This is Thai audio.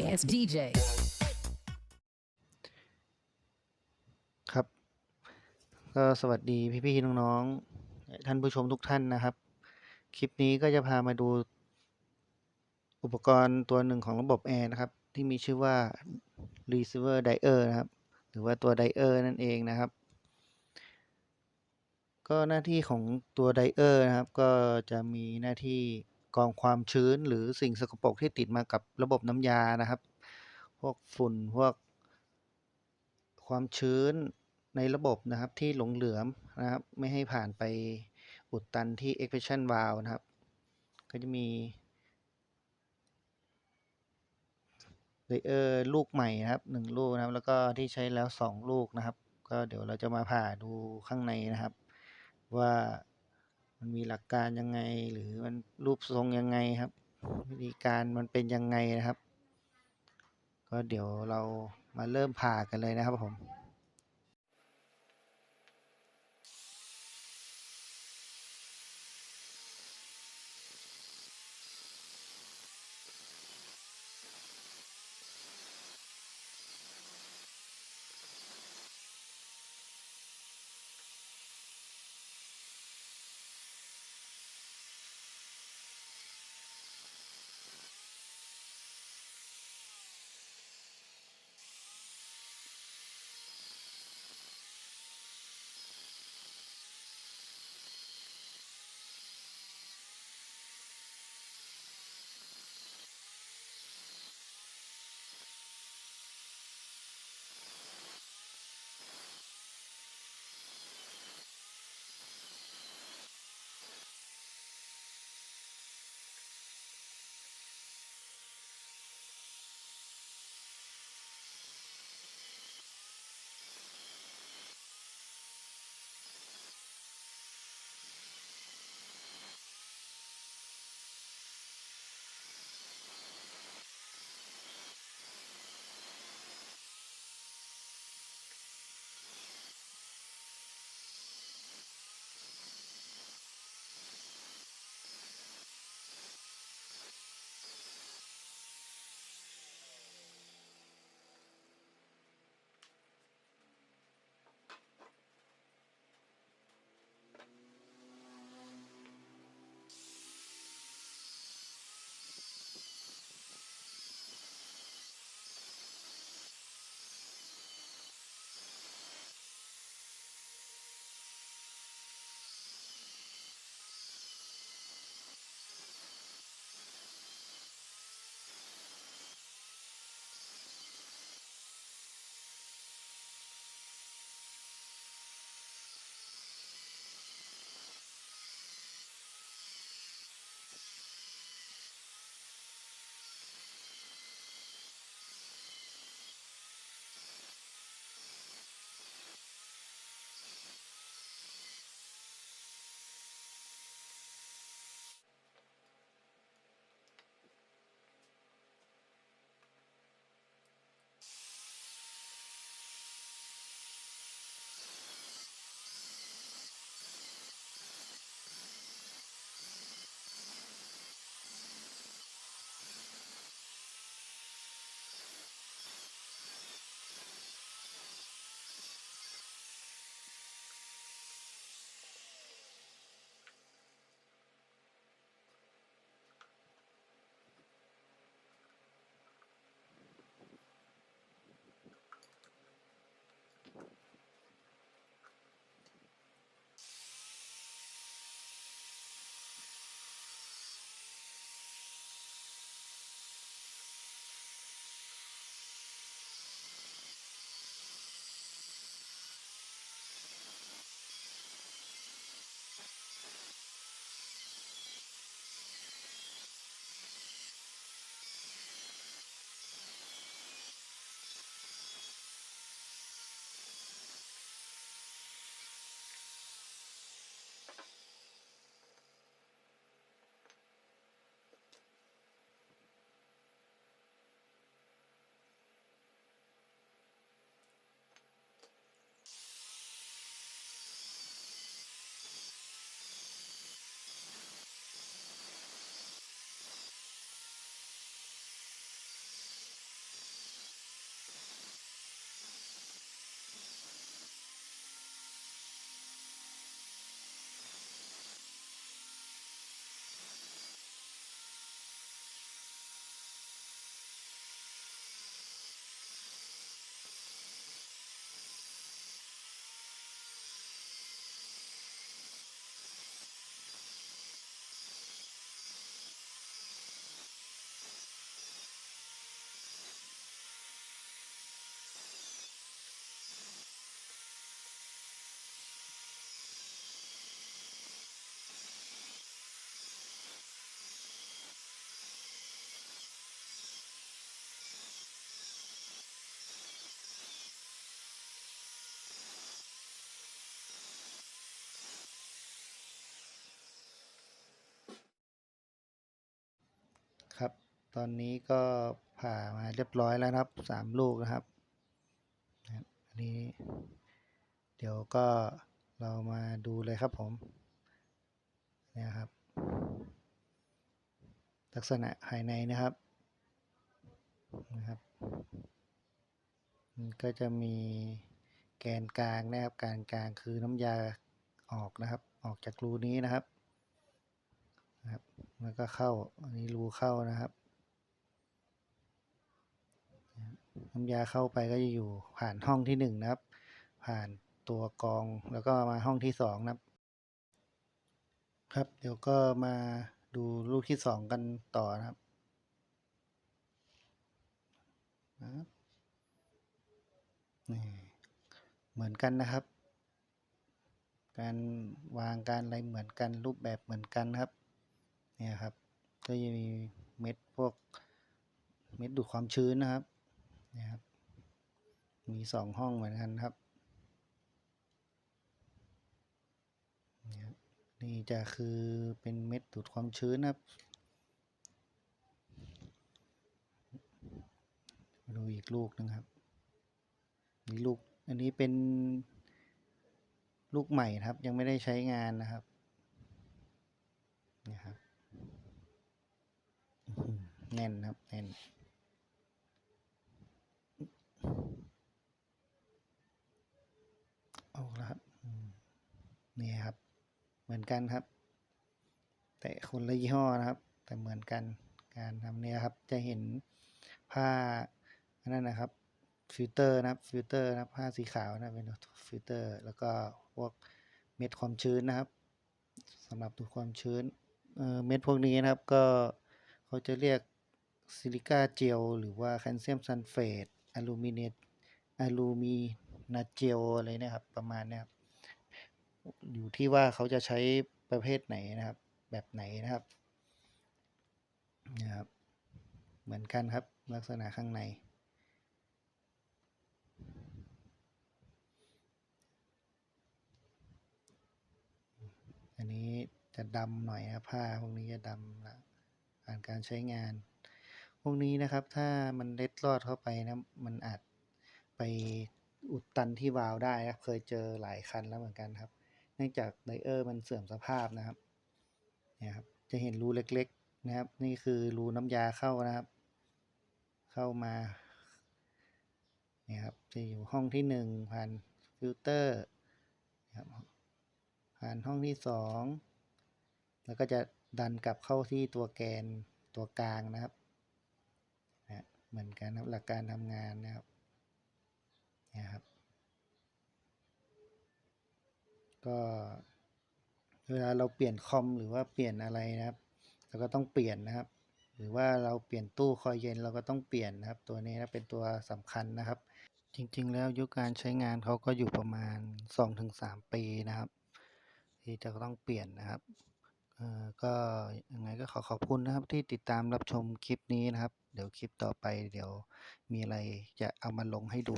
party as DJ. ครับ ก็สวัสดีพี่ๆน้องๆ ท่านผู้ชมทุกท่านนะครับ คลิปนี้ก็จะพามาดู อุปกรณ์ตัวหนึ่งของระบบแอร์นะครับ ที่มีชื่อว่า receiver dier นะครับ หรือว่าตัว dier นั่นเองนะครับ ก็หน้าที่ของตัว dier นะครับ ก็จะมีหน้าที่ กรองความชื้นหรือสิ่งสกปรกที่ติดมากับระบบน้ำยานะครับ พวกฝุ่นพวกความชื้นในระบบนะครับที่หลงเหลือมนะครับไม่ให้ผ่านไปอุดตันที่ expansion valve นะครับ ก็จะมี layer ลูกใหม่นะครับหนึ่งลูกนะครับ แล้วก็ที่ใช้แล้วสองลูกนะครับ ก็เดี๋ยวเราจะมาผ่าดูข้างในนะครับ ว่า มันมีหลักการยังไงหรือมันรูปทรงยังไงครับ วิธีการมันเป็นยังไงนะครับ ก็เดี๋ยวเรามาเริ่มผ่ากันเลยนะครับผม ตอนนี้ก็ผ่ามาเรียบร้อยแล้วครับสามลูกนะครับอันนี้ เดี๋ยวก็เรามาดูเลยครับผมนี่ครับ ลักษณะภายในนะครับนะครับมันก็จะมีแกนกลางนะครับแกนกลางคือน้ำยาออกนะครับ ออกจากรูนี้นะครับนะครับ แล้วก็เข้าอันนี้รูเข้านะครับ น้ำยาเข้าไปก็จะอยู่ผ่านห้องที่หนึ่งนะครับ ผ่านตัวกองแล้วก็มาห้องที่สองนะครับ ครับ เดี๋ยวก็มาดูลูกที่สองกันต่อนะครับนี่เหมือนกันนะครับ การวางการอะไรเหมือนกันรูปแบบเหมือนกันครับ เนี่ยครับ ก็จะมีเม็ดพวกเม็ดดูดความชื้นนะครับ นี่ยครับ มีสองห้องเหมือนกันครับนี่จะคือเป็นเม็ดดูดความชื้นนะครับ ดูอีกลูกหนึงครับนี่ลูกอันนี้เป็นลูกใหม่ครับ ยังไม่ได้ใช้งานนะครับนี่ครับแน่นครับแน่น ออกแล้วครับอืม นี่ครับ เหมือนกันครับ แต่คนละยี่ห้อนะครับ แต่เหมือนกันการทำเนี่ยครับ จะเห็นผ้าอันนั้นนะครับฟิลเตอร์นะครับฟิลเตอร์นะครับผ้าสีขาวนะเป็นฟิลเตอร์ แล้วก็พวกเม็ดความชื้นนะครับสำหรับดูดความชื้นเอ่อเม็ดพวกนี้นะครับก็เขาจะเรียกซิลิก้าเจลหรือว่าแคลเซียมซัลเฟตอลูมิเนตอลูมินาเจลอะไรนะครับประมาณนี้ครับ อยู่ที่ว่าเขาจะใช้ประเภทไหนนะครับ แบบไหนนะครับนะครับ เหมือนกันครับ ลักษณะข้างใน อันนี้จะดำหน่อยนะผ้าพวกนี้จะดำละผ่านการใช้งาน พวกนี้นะครับ ถ้ามันเล็ดลอดเข้าไปนะมันอาจไปอุดตันที่วาล์วได้ครับเคยเจอหลายคันแล้วเหมือนกันครับ นื่องจากไดเออร์มันเสื่อมสภาพนะครับเนี่ยครับจะเห็นรูเล็กๆนะครับ นี่คือรูน้ำยาเข้านะครับ เข้ามาเนี่ยครับจะอยู่ห้องที่หนึ่งผ่านฟิลเตอร์นะครับผ่านห้องที่สองแล้วก็จะดันกลับเข้าที่ตัวแกนตัวกลางนะครับนะเหมือนกันครับหลักการทำงานนะครับนี่ยครับ ก็เวลาเราเปลี่ยนคอมหรือว่าเปลี่ยนอะไรนะครับเราก็ต้องเปลี่ยนนะครับ หรือว่าเราเปลี่ยนตู้คอยเย็นเราก็ต้องเปลี่ยนนะครับ ตัวนี้นะเป็นตัวสำคัญนะครับ จริงๆ แล้วยุการใช้งานเขาก็อยู่ประมาณ 2-3 ปีนะครับ ที่จะต้องเปลี่ยนนะครับเออก็ยังไงก็ขอขอบคุณนะครับที่ติดตามรับชมคลิปนี้นะครับ เดี๋ยวคลิปต่อไป เดี๋ยวมีอะไรจะเอามาลงให้ดู